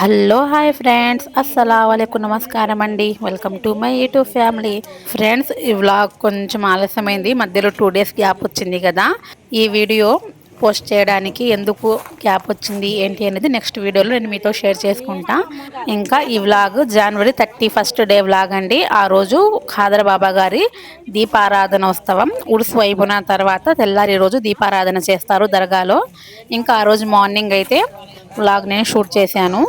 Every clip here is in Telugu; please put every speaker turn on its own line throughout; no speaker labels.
Hello hi friends. అస్సలం నమస్కారం అండి. Welcome to my YouTube family. Friends ఈ వ్లాగ్ కొంచెం ఆలస్యమైంది. మధ్యలో టూ డేస్ గ్యాప్ వచ్చింది కదా. ఈ వీడియో పోస్ట్ చేయడానికి ఎందుకు గ్యాప్ వచ్చింది ఏంటి అనేది నెక్స్ట్ వీడియోలో నేను మీతో షేర్ చేసుకుంటా. ఇంకా ఈ vlog January thirty first day vlog అండి. ఆ రోజు ఖాదర్ బాబా గారి దీపారాధన ఉత్సవం. ఉడుసు వైపున తర్వాత తెల్లారి రోజు దీపారాధన చేస్తారు దర్గాలో. ఇంకా ఆ రోజు మార్నింగ్ అయితే వ్లాగ్ షూట్ చేశాను.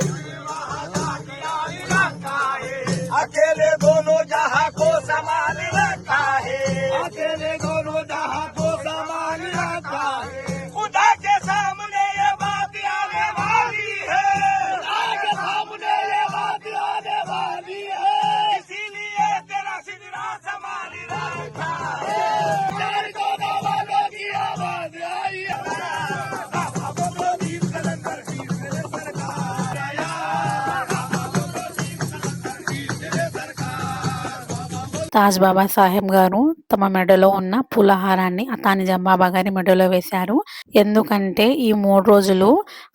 తాజ్ బాబా సాహెబ్ గారు తమ మెడలో ఉన్న పూలహారాన్ని అతాని బాబా గారి మెడలో వేశారు. ఎందుకంటే ఈ మూడు రోజులు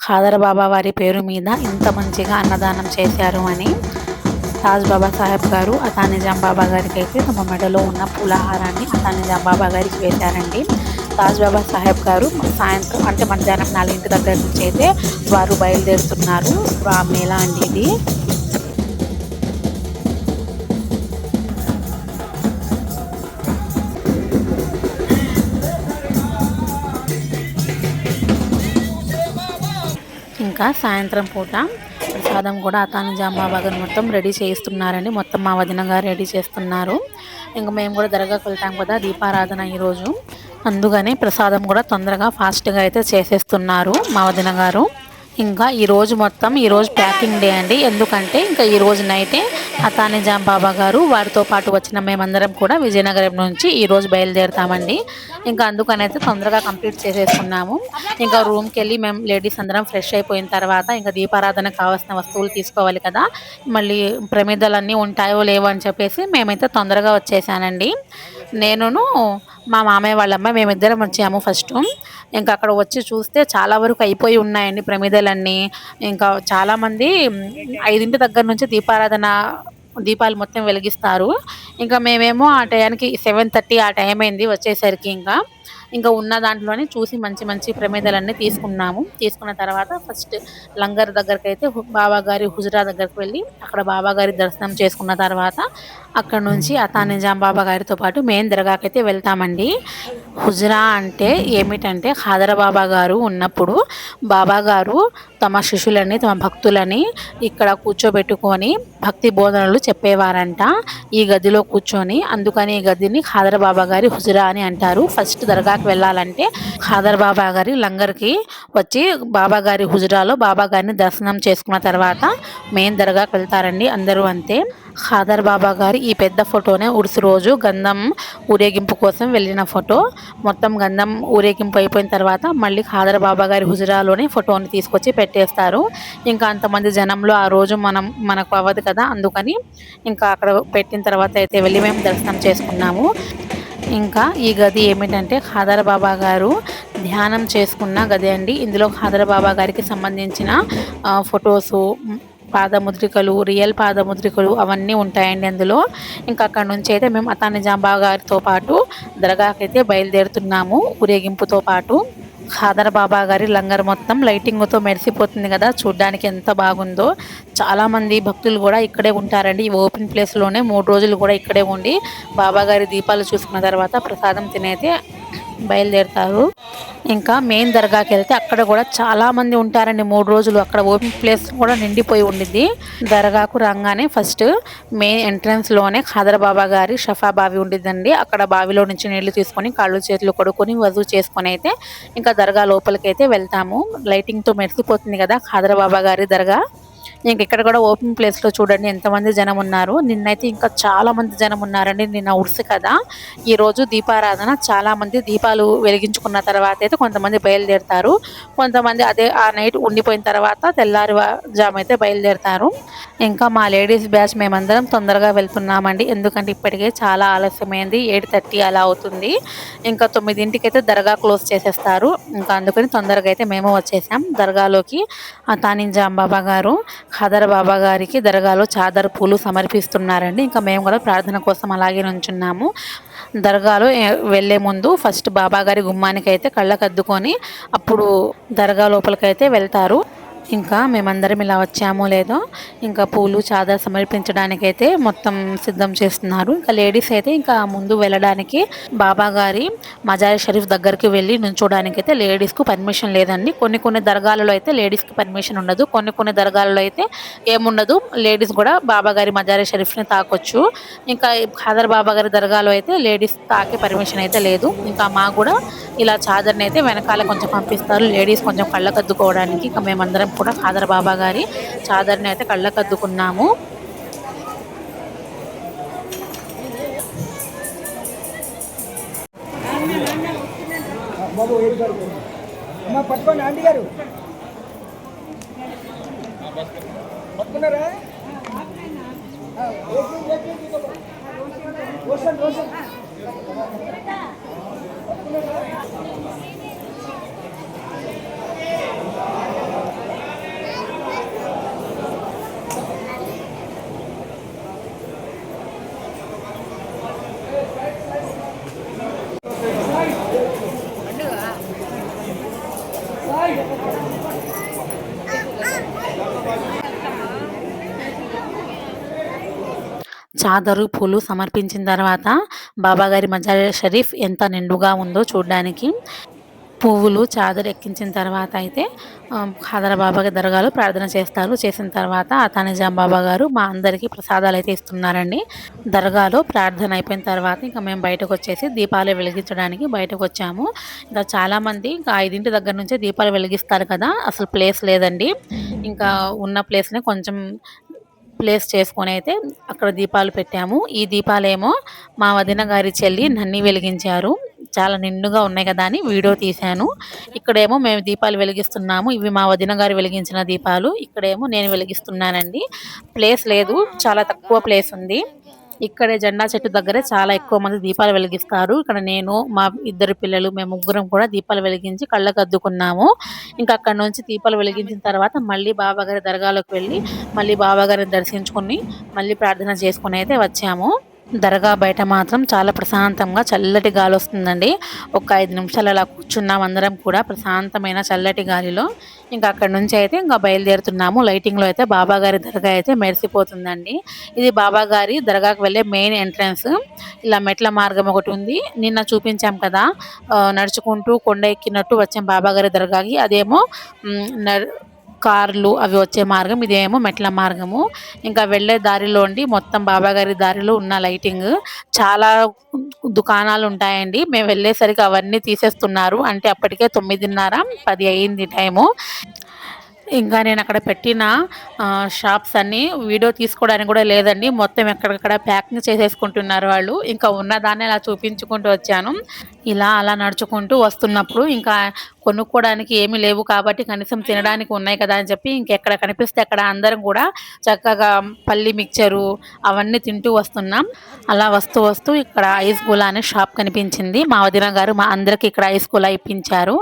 ఖాదర్ బాబా వారి పేరు మీద ఇంత మంచిగా అన్నదానం చేశారు అని తాజ్ బాబా సాహెబ్ గారు అతానిజాం బాబా గారికి అయితే తమ మెడలో ఉన్న పూలహారాన్ని అతానిజాం బాబా గారికి వేశారండి. తాజ్ బాబా సాహెబ్ గారు సాయంత్రం అంటే మధ్యాహ్నం నాలుగింటి దగ్గర నుంచి అయితే వారు బయలుదేరుతున్నారు. మేళా అండి ఇది. సాయంత్రం పూట ప్రసాదం కూడా అతాను జాంబాబాగారు మొత్తం రెడీ చేయిస్తున్నారండి. మొత్తం మా వదిన గారు రెడీ చేస్తున్నారు. ఇంకా మేము కూడా దర్గాకు వెళ్తాం కదా దీపారాధన ఈరోజు అందుకని ప్రసాదం కూడా తొందరగా ఫాస్ట్గా అయితే చేసేస్తున్నారు మా వదిన గారు ఇంకా ఈరోజు మొత్తం ఈరోజు ప్యాకింగ్ డే అండి. ఎందుకంటే ఇంకా ఈరోజు నైటే అతానిజాం బాబా గారు వారితో పాటు వచ్చిన మేమందరం కూడా విజయనగరం నుంచి ఈరోజు బయలుదేరుతామండి. ఇంకా అందుకనైతే తొందరగా కంప్లీట్ చేసేసుకున్నాము. ఇంకా రూమ్కి వెళ్ళి మేము లేడీస్ అందరం ఫ్రెష్ అయిపోయిన తర్వాత ఇంకా దీపారాధన కావాల్సిన వస్తువులు తీసుకోవాలి కదా. మళ్ళీ ప్రమిదలన్నీ ఉంటాయో లేవో అని చెప్పేసి మేమైతే తొందరగా వచ్చేసానండి. నేనును మా మామయ్య వాళ్ళమ్మ మేమిద్దరం వచ్చాము ఫస్ట్. ఇంకా అక్కడ వచ్చి చూస్తే చాలా వరకు అయిపోయి ఉన్నాయండి ప్రమిదలన్నీ. ఇంకా చాలామంది ఐదింటి దగ్గర నుంచి దీపారాధన దీపాలు మొత్తం వెలిగిస్తారు. ఇంకా మేమేమో ఆ టయానికి సెవెన్ థర్టీ ఆ టైం అయింది వచ్చేసరికి ఇంకా. ఇంకా ఉన్న దాంట్లోనే చూసి మంచి మంచి ప్రమేదాలన్నీ తీసుకున్నాము. తీసుకున్న తర్వాత ఫస్ట్ లంగర్ దగ్గరికి అయితే బాబా గారి హుజరా దగ్గరికి వెళ్ళి అక్కడ బాబా గారి దర్శనం చేసుకున్న తర్వాత అక్కడ నుంచి అతా నిజాం బాబా గారితో పాటు మెయిన్ దర్గాకైతే వెళ్తామండి. హుజరా అంటే ఏమిటంటే ఖాదర బాబా గారు ఉన్నప్పుడు బాబా గారు తమ శిష్యులని తమ భక్తులని ఇక్కడ కూర్చోబెట్టుకొని భక్తి బోధనలు చెప్పేవారంట. ఈ గదిలో కూర్చొని అందుకని ఈ గదిని ఖాదర్ బాబా గారి హుజరా అని అంటారు. ఫస్ట్ దర్గాకి వెళ్ళాలంటే హాదర్ బాబా గారి లంగర్కి వచ్చి బాబా గారి హుజరాలో బాబా గారిని దర్శనం చేసుకున్న తర్వాత మెయిన్ దర్గాకి వెళ్తారండి అందరూ అంతే. ఖాదర్ బాబా గారి ఈ పెద్ద ఫోటోనే ఉడుసు రోజు గంధం ఊరేగింపు కోసం వెళ్ళిన ఫోటో. మొత్తం గంధం ఊరేగింపు అయిపోయిన తర్వాత మళ్ళీ ఖాదర్ బాబా గారి హుజరాలోనే ఫోటోని తీసుకొచ్చి పెట్టేస్తారు. ఇంకా అంతమంది జనంలో ఆ రోజు మనం మనకు అవ్వదు కదా అందుకని ఇంకా అక్కడ పెట్టిన తర్వాత అయితే వెళ్ళి మేము దర్శనం చేసుకున్నాము. ఇంకా ఈ గది ఏమిటంటే ఖాదర్ బాబా గారు ధ్యానం చేసుకున్న గది అండి. ఇందులో ఖాదర్ బాబా గారికి సంబంధించిన ఫొటోసు పాదముద్రికలు రియల్ పాదముద్రికలు అవన్నీ ఉంటాయండి అందులో. ఇంకా అక్కడ నుంచి అయితే మేము అతానిజాంబా గారితో పాటు దర్గాకైతే బయలుదేరుతున్నాము ఊరేగింపుతో పాటు. ఖాదర్ బాబా గారి లంగర్ మొత్తం లైటింగ్తో మెరిసిపోతుంది కదా చూడ్డానికి ఎంత బాగుందో. చాలామంది భక్తులు కూడా ఇక్కడే ఉంటారండి. ఈ ఓపెన్ ప్లేస్లోనే మూడు రోజులు కూడా ఇక్కడే ఉండి బాబా గారి దీపాలు చూసుకున్న తర్వాత ప్రసాదం తినైతే బయలుదేరుతారు. ఇంకా మెయిన్ దర్గాకి వెళ్తే అక్కడ కూడా చాలా మంది ఉంటారండి. మూడు రోజులు అక్కడ ఓపెన్ ప్లేస్ కూడా నిండిపోయి ఉండిద్ది. దర్గాకు రాగానే ఫస్ట్ మెయిన్ ఎంట్రన్స్లోనే ఖాదరబాబా గారి షఫా బావి ఉండిద్దండి. అక్కడ బావిలో నుంచి నీళ్ళు తీసుకొని కాళ్ళు చేతులు కొడుకొని వజూ చేసుకొని అయితే ఇంకా దర్గా లోపలికి అయితే వెళ్తాము. లైటింగ్తో మెరిసిపోతుంది కదా ఖాదరబాబా గారి దర్గా. ఇంక ఇక్కడ కూడా ఓపెన్ ప్లేస్లో చూడండి ఎంతమంది జనం ఉన్నారు. నిన్నైతే ఇంకా చాలా మంది జనం ఉన్నారండి. నిన్న ఉడుసు కదా. ఈరోజు దీపారాధన. చాలా మంది దీపాలు వెలిగించుకున్న తర్వాత అయితే కొంతమంది బయలుదేరుతారు. కొంతమంది అదే ఆ నైట్ ఉండిపోయిన తర్వాత తెల్లారి జామ్ అయితే బయలుదేరుతారు. ఇంకా మా లేడీస్ బ్యాచ్ మేమందరం తొందరగా వెళ్తున్నామండి. ఎందుకంటే ఇప్పటికే చాలా ఆలస్యమైంది. ఎయిట్ థర్టీ అలా అవుతుంది. ఇంకా తొమ్మిదింటికి అయితే దర్గా క్లోజ్ చేసేస్తారు. ఇంకా అందుకని తొందరగా అయితే మేము వచ్చేసాం. దర్గాలోకి. తానింజాం బాబా గారు. ఖదర్ బాబా గారికి దర్గాలో చాదర్ పూలు సమర్పిస్తున్నారండి. ఇంకా మేము కూడా ప్రార్థన కోసం అలాగే నుంచున్నాము. దర్గాలో వెళ్ళే ముందు ఫస్ట్ బాబా గారి కళ్ళకద్దుకొని అప్పుడు దర్గా లోపలికైతే వెళ్తారు. ఇంకా మేమందరం ఇలా వచ్చామో లేదో ఇంకా పూలు చాదర్ సమర్పించడానికైతే మొత్తం సిద్ధం చేస్తున్నారు. ఇంకా లేడీస్ అయితే ఇంకా ముందు వెళ్ళడానికి బాబా గారి మజారి షరీఫ్ దగ్గరికి వెళ్ళి నుంచోడానికి అయితే లేడీస్కు పర్మిషన్ లేదండి. కొన్ని కొన్ని దర్గాలలో అయితే లేడీస్కి పర్మిషన్ ఉండదు. కొన్ని కొన్ని దర్గాలలో అయితే ఏముండదు. లేడీస్ కూడా బాబా గారి మజారి షరీఫ్ని తాకొచ్చు. ఇంకా ఖాదర్ బాబా గారి దర్గాలో అయితే లేడీస్ తాకే పర్మిషన్ అయితే లేదు. ఇంకా మా కూడా ఇలా చాదర్ని అయితే వెనకాల కొంచెం పంపిస్తారు. లేడీస్ కొంచెం కళ్ళకద్దుకోవడానికి. ఇంకా మేమందరం కూడా ఫాదర్ బాబా గారి చాదర్ని అయితే కళ్ళకద్దుకున్నాము.
పట్టుకోండి ఆంటీ గారు. పట్టుకున్నారా? ఆ, రోషన్ రోషన్.
చాదరు పూలు సమర్పించిన తర్వాత బాబాగారి మజార్ షరీఫ్ ఎంత నిండుగా ఉందో చూడడానికి పువ్వులు చాదరు ఎక్కించిన తర్వాత అయితే ఆ, ఖాదర బాబా గారి దర్గాలో ప్రార్థన చేస్తారు. చేసిన తర్వాత అతానిజాం బాబా గారు మా అందరికీ ప్రసాదాలు అయితే ఇస్తున్నారండి. దర్గాలో ప్రార్థన అయిపోయిన తర్వాత ఇంకా మేము బయటకు వచ్చేసి దీపాలు వెలిగించడానికి బయటకు వచ్చాము. ఇంకా చాలామంది ఇంకా ఐదింటి దగ్గర నుంచే దీపాలు వెలిగిస్తారు కదా అసలు ప్లేస్ లేదండి. ఇంకా ఉన్న ప్లేస్ని కొంచెం ప్లేస్ చేసుకొని అయితే అక్కడ దీపాలు పెట్టాము. ఈ దీపాలేమో మా వదిన గారి చెల్లి నన్ని వెలిగించారు. చాలా నిండుగా ఉన్నాయి కదా అని వీడియో తీశాను. ఇక్కడేమో మేము దీపాలు వెలిగిస్తున్నాము. ఇవి మా వదిన గారు వెలిగించిన దీపాలు. ఇక్కడేమో నేను వెలిగిస్తున్నానండి. ప్లేస్ లేదు. చాలా తక్కువ ప్లేస్ ఉంది. ఇక్కడే జెండా చెట్టు దగ్గరే చాలా ఎక్కువ మంది దీపాలు వెలిగిస్తారు. ఇక్కడ నేను మా ఇద్దరు పిల్లలు మేము ముగ్గురం కూడా దీపాలు వెలిగించి కళ్ళకు అద్దుకున్నాము. ఇంకా అక్కడ నుంచి దీపాలు వెలిగించిన తర్వాత మళ్ళీ బాబాగారి దర్గాలోకి వెళ్ళి మళ్ళీ బాబాగారిని దర్శించుకొని మళ్ళీ ప్రార్థన చేసుకుని అయితే వచ్చాము. దర్గా బయట మాత్రం చాలా ప్రశాంతంగా చల్లటి గాలి వస్తుందండి. ఒక ఐదు నిమిషాలు అలా కూర్చున్నాం అందరం కూడా ప్రశాంతమైన చల్లటి గాలిలో. ఇంకా అక్కడ నుంచి అయితే ఇంకా బయలుదేరుతున్నాము. లైటింగ్లో అయితే బాబాగారి దర్గా అయితే మెరిసిపోతుందండి. ఇది బాబాగారి దర్గాకు వెళ్ళే మెయిన్ ఎంట్రన్స్. ఇలా మెట్ల మార్గం ఒకటి ఉంది. నిన్న చూపించాం కదా నడుచుకుంటూ కొండ ఎక్కినట్టు వచ్చాం బాబాగారి దర్గాకి. అదేమో కార్లు అవి వచ్చే మార్గం ఇదేమో మెట్ల మార్గము. ఇంకా వెళ్ళే దారిలో ఉండి మొత్తం బాబా గారి దారిలో ఉన్న లైటింగ్. చాలా దుకాణాలు ఉంటాయండి. మేము వెళ్ళేసరికి అవన్నీ తీసేస్తున్నారు. అంటే అప్పటికే తొమ్మిదిన్నర పది అయింది టైము. ఇంకా నేను అక్కడ పెట్టిన షాప్స్ అన్నీ వీడియో తీసుకోవడానికి కూడా లేదండి. మొత్తం ఎక్కడికక్కడ ప్యాకింగ్ చేసేసుకుంటున్నారు వాళ్ళు. ఇంకా ఉన్నదాన్ని అలా చూపించుకుంటూ వచ్చాను. ఇలా అలా నడుచుకుంటూ వస్తున్నప్పుడు ఇంకా కొనుక్కోవడానికి ఏమీ లేవు కాబట్టి కనీసం తినడానికి ఉన్నాయి కదా అని చెప్పి ఇంకెక్కడ కనిపిస్తే అక్కడ అందరం కూడా చక్కగా పల్లి మిక్చరు అవన్నీ తింటూ వస్తున్నాం. అలా వస్తూ వస్తూ ఇక్కడ ఐస్ గులా అనే షాప్ కనిపించింది. మా వదిన గారు మా అందరికి ఇక్కడ ఐస్ గులా ఇప్పించారు.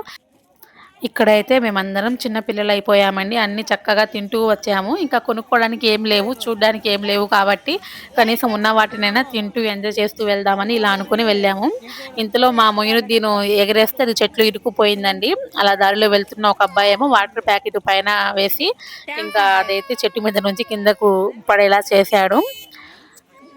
ఇక్కడైతే మేమందరం చిన్న పిల్లలు అయిపోయామండి అన్ని చక్కగా తింటూ వచ్చాము. ఇంకా కొనుక్కోవడానికి ఏం లేవు చూడడానికి ఏం లేవు కాబట్టి కనీసం ఉన్న వాటినైనా తింటూ ఎంజాయ్ చేస్తూ వెళ్దామని ఇలా అనుకుని వెళ్ళాము. ఇంతలో మా మొయినుద్దీన్ ఎగరేస్తే అది చెట్లు ఇరుక్కుపోయిందండి. అలా దారిలో వెళ్తున్న ఒక అబ్బాయి ఏమో వాటర్ ప్యాకెట్ పైన వేసి ఇంకా అదైతే చెట్టు మీద నుంచి కిందకు పడేలా చేశాడు.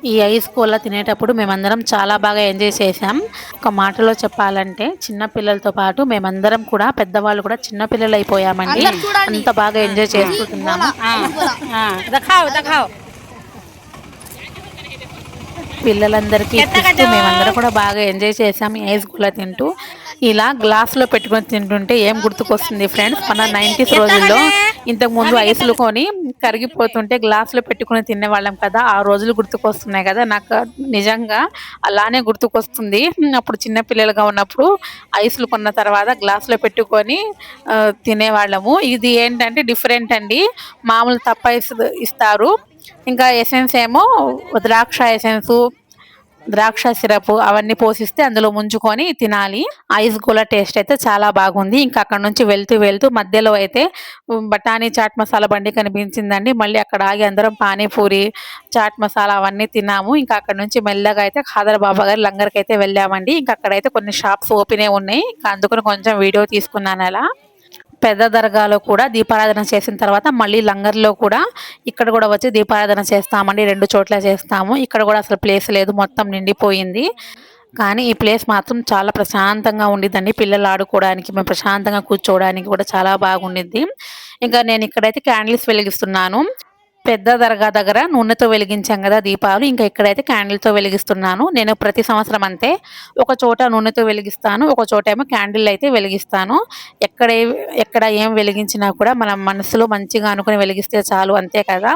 ఈ హై స్కూల్లో తినేటప్పుడు మేమందరం చాలా బాగా ఎంజాయ్ చేసాం. ఒక మాటలో చెప్పాలంటే చిన్న పిల్లలతో పాటు మేమందరం కూడా పెద్దవాళ్ళు కూడా చిన్న పిల్లలు అయిపోయామండి అంత బాగా ఎంజాయ్
చేసుకుంటున్నాము
పిల్లలందరికీ మేమందరం కూడా బాగా ఎంజాయ్ చేసాం హై స్కూల్లో తింటూ. ఇలా గ్లాస్లో పెట్టుకొని తింటుంటే ఏం గుర్తుకొస్తుంది ఫ్రెండ్స్ మన నైంటీస్ రోజుల్లో ఇంతకు ముందు ఐసులు కొని కరిగిపోతుంటే గ్లాస్లో పెట్టుకుని తినేవాళ్ళం కదా ఆ రోజులు గుర్తుకొస్తున్నాయి కదా. నాకు నిజంగా అలానే గుర్తుకొస్తుంది. అప్పుడు చిన్న పిల్లలుగా ఉన్నప్పుడు ఐసులు కొన్న తర్వాత గ్లాస్లో పెట్టుకొని తినేవాళ్ళము. ఇది ఏంటంటే డిఫరెంట్ అండి. మామూలు తప్ప ఇస్తారు. ఇంకా ఎసెన్స్ ఏమో ద్రాక్ష ఎసెన్సు ద్రాక్ష సిరప్ అవన్నీ పోసిస్తే అందులో ముంచుకొని తినాలి. ఐస్ గోలా టేస్ట్ అయితే చాలా బాగుంది. ఇంకా అక్కడ నుంచి వెళ్తూ వెళ్తూ మధ్యలో అయితే బఠానీ చాట్ మసాలా బండి కనిపించిందండి. మళ్ళీ అక్కడ ఆగి అందరం పానీపూరి చాట్ మసాలా అవన్నీ తిన్నాము. ఇంకా అక్కడ నుంచి మెల్లగా అయితే ఖాదర్ బాబా గారి లంగర్కి అయితే వెళ్ళామండి. ఇంకా అక్కడైతే కొన్ని షాప్స్ ఓపెన్ ఉన్నాయి. ఇంకా అందుకని కొంచెం వీడియో తీసుకున్నాను అలా. పెద్ద దర్గాలో కూడా దీపారాధన చేసిన తర్వాత మళ్ళీ లంగర్లో కూడా ఇక్కడ కూడా వచ్చి దీపారాధన చేస్తామండి రెండు చోట్ల చేస్తాము. ఇక్కడ కూడా అసలు ప్లేస్ లేదు మొత్తం నిండిపోయింది. కానీ ఈ ప్లేస్ మాత్రం చాలా ప్రశాంతంగా ఉండిద్దండి. పిల్లలు ఆడుకోవడానికి మేము ప్రశాంతంగా కూర్చోవడానికి కూడా చాలా బాగుండిద్ది. ఇంకా నేను ఇక్కడైతే క్యాండిల్స్ వెలిగిస్తున్నాను. పెద్ద దర్గా దగ్గర నూనెతో వెలిగించాం కదా దీపాలు ఇంకా ఇక్కడైతే క్యాండిల్తో వెలిగిస్తున్నాను. నేను ప్రతి సంవత్సరం అంతే ఒక చోట నూనెతో వెలిగిస్తాను ఒక చోట ఏమో క్యాండిల్ అయితే వెలిగిస్తాను. ఎక్కడ ఎక్కడ ఏం వెలిగించినా కూడా మనం మనసులో మంచిగా అనుకుని వెలిగిస్తే చాలు అంతే కదా?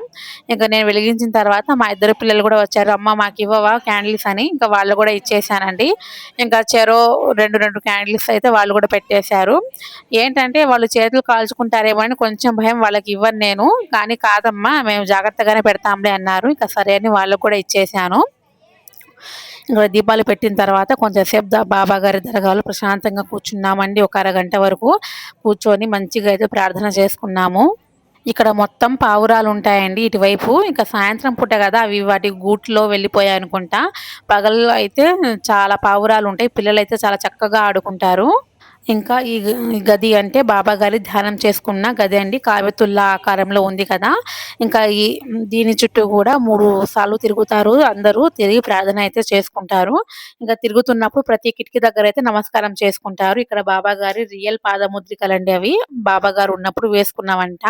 ఇంకా నేను వెలిగించిన తర్వాత మా ఇద్దరు పిల్లలు కూడా వచ్చారు. అమ్మ మాకు ఇవ్వవా క్యాండిల్స్ అని ఇంకా వాళ్ళు కూడా ఇచ్చేసానండి ఇంకా చెరో రెండు రెండు క్యాండిల్స్ అయితే వాళ్ళు కూడా పెట్టేశారు. ఏంటంటే వాళ్ళు చేతులు కాల్చుకుంటారేమో అని కొంచెం భయం వాళ్ళకి ఇవ్వను నేను. కానీ కాదమ్మా మేము జాగ్రత్తగానే పెడతాంలే అన్నారు. ఇంకా సరే అని వాళ్ళకు కూడా ఇచ్చేసాను ఇంకా దీపాలు పెట్టిన తర్వాత కొంచెంసేపు బాబా గారి దర్గాలో ప్రశాంతంగా కూర్చున్నామండి. ఒక అరగంట వరకు కూర్చొని మంచిగా అయితే ప్రార్థన చేసుకున్నాము. ఇక్కడ మొత్తం పావురాలు ఉంటాయండి ఇటువైపు. ఇంకా సాయంత్రం పూట కదా అవి వాటి గూట్లో వెళ్ళిపోయాయి అనుకుంటా. పగల్లో అయితే చాలా పావురాలు ఉంటాయి. పిల్లలు అయితే చాలా చక్కగా ఆడుకుంటారు. ఇంకా ఈ గ- ఈ గది అంటే బాబా గారి ధ్యానం చేసుకున్న గది అండి. కావ్యతుల్లా ఆకారంలో ఉంది కదా. ఇంకా ఈ దీని చుట్టూ కూడా మూడు సార్లు తిరుగుతారు. అందరూ తిరిగి ప్రార్థన అయితే చేసుకుంటారు. ఇంకా తిరుగుతున్నప్పుడు ప్రతి కిటికీ దగ్గర అయితే నమస్కారం చేసుకుంటారు. ఇక్కడ బాబా గారి రియల్ పాదముద్రికలండి అవి. బాబా గారు ఉన్నప్పుడు వేసుకున్నామంట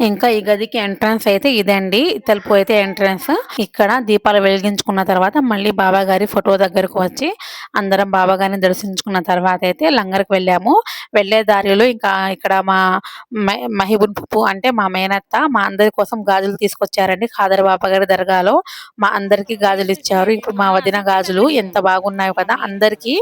ఇంకా ఈ గదికి ఎంట్రన్స్ అయితే ఇదండి. తలుపు అయితే ఎంట్రన్స్. ఇక్కడ దీపాలు వెలిగించుకున్న తర్వాత మళ్ళీ బాబా గారి ఫోటో దగ్గరకు వచ్చి అందరం బాబా గారిని దర్శించుకున్న తర్వాత అయితే లంగర్కి వెళ్ళాము. వెళ్ళే దారిలో ఇంకా ఇక్కడ మా మహిబున్ పుప్పు అంటే మా మేనత్త మా అందరి కోసం గాజులు తీసుకొచ్చారండి ఖాదర్ బాబా గారి దర్గాలో. మా అందరికి గాజులు ఇచ్చారు. ఇప్పుడు మా వదిన గాజులు ఎంత బాగున్నాయో కదా అందరికీ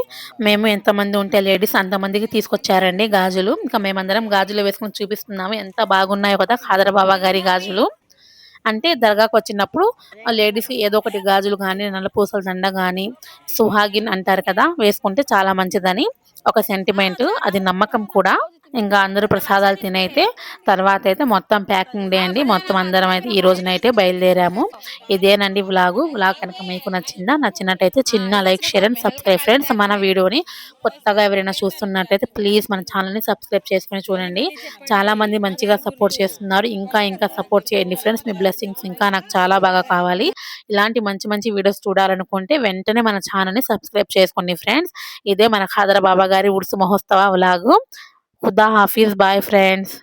మేము ఎంతమంది ఉంటే లేడీస్ అంతమందికి తీసుకొచ్చారండి గాజులు. ఇంకా మేమందరం గాజులు వేసుకుని చూపిస్తున్నాము ఎంత బాగున్నాయో కదా ఖాదర్ బాబా గారి గాజులు. అంటే దర్గాకు వచ్చినప్పుడు లేడీస్ ఏదో ఒకటి గాజులు కానీ నల్లపూసల దండ కానీ సుహాగిన్ అంటారు కదా వేసుకుంటే చాలా మంచిదని. ఒక సెంటిమెంట్ అది నమ్మకం కూడా. ఇంకా అందరూ ప్రసాదాలు తినైతే తర్వాత అయితే మొత్తం ప్యాకింగ్ డే అండి. మొత్తం అందరం అయితే ఈ రోజునైతే బయలుదేరాము. ఇదేనండి వ్లాగు వ్లాగ్ కనుక మీకు నచ్చిందా నచ్చినట్టయితే చిన్న like share and subscribe. Friends మన వీడియోని కొత్తగా ఎవరైనా చూస్తున్నట్టయితే ప్లీజ్ మన ఛానల్ని సబ్స్క్రైబ్ చేసుకుని చూడండి. చాలా మంది మంచిగా సపోర్ట్ చేస్తున్నారు. ఇంకా ఇంకా సపోర్ట్ చేయండి. ఫ్రెండ్స్ మీ బ్లెస్సింగ్స్ ఇంకా నాకు చాలా బాగా కావాలి. ఇలాంటి మంచి మంచి వీడియోస్ చూడాలనుకుంటే వెంటనే మన ఛానల్ని సబ్స్క్రైబ్ చేసుకోండి. ఫ్రెండ్స్ ఇదే మన ఖాదర బాబా గారి ఉడుసు మహోత్సవ vlog Khuda Hafiz. Bye, friends.